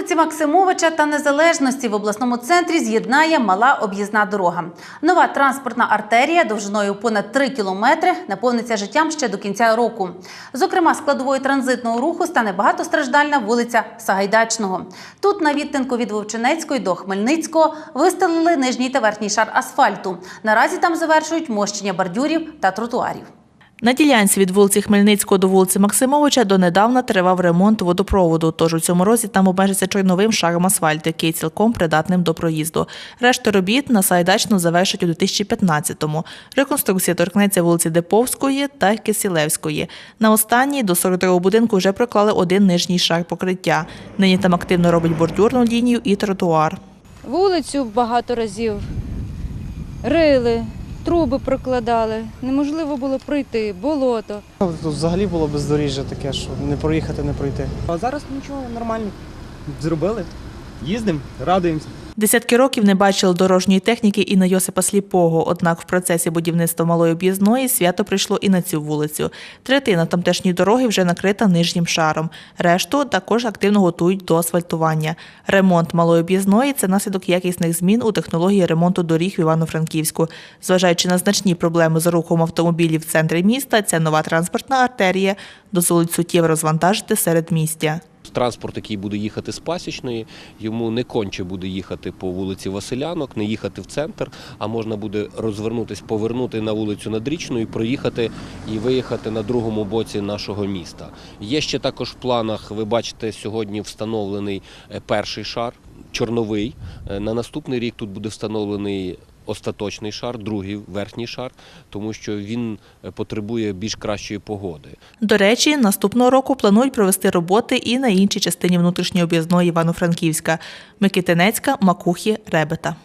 Вулиці Максимовича та Незалежності в обласному центрі з'єднає мала об'їзна дорога. Нова транспортна артерія довжиною понад 3 кілометри наповниться життям ще до кінця року. Зокрема, складовою транзитного руху стане багатостраждальна вулиця Сагайдачного. Тут на відтинку від Вовчинецької до Хмельницького вистелили нижній та верхній шар асфальту. Наразі там завершують мощення бордюрів та тротуарів. На ділянці від вулиці Хмельницького до вулиці Максимовича донедавна тривав ремонт водопроводу, тож у цьому році там обмежиться чорновим шаром асфальту, який цілком придатним до проїзду. Решту робіт на Сайдачну завершать у 2015-му. Реконструкція торкнеться вулиці Деповської та Кисілевської. На останній до 42-го будинку вже проклали один нижній шар покриття. Нині там активно робить бордюрну лінію і тротуар. Вулицю багато разів рили, труби прокладали. Неможливо було пройти, болото. Ну, Тут взагалі було бездоріжжя таке, що не проїхати, не пройти. А зараз нічого нормально. Зробили. Їздимо, радуємося. Десятки років не бачили дорожньої техніки і на Йосипа Сліпого. Однак в процесі будівництва малої об'їзної свято прийшло і на цю вулицю. Третина тамтешньої дороги вже накрита нижнім шаром. Решту також активно готують до асфальтування. Ремонт малої об'їзної це наслідок якісних змін у технології ремонту доріг в Івано-Франківську. Зважаючи на значні проблеми з рухом автомобілів в центрі міста, ця нова транспортна артерія дозволить суттєво розвантажити серед містя. Транспорт, який буде їхати з пасічної, йому не конче буде їхати по вулиці Василянок, не їхати в центр, а можна буде розвернутись, повернути на вулицю Надрічну і проїхати і виїхати на другому боці нашого міста. Є ще також в планах, ви бачите, сьогодні встановлений е, перший шар, чорновий. Е, На наступний рік тут буде встановлений. Остаточний шар, другий верхній шар, тому що він е, потребує більш кращої погоди. До речі, наступного року планують провести роботи і на іншій частині внутрішньої об'їзної Івано-Франківська – Микитинецька, Макухи, Ребета.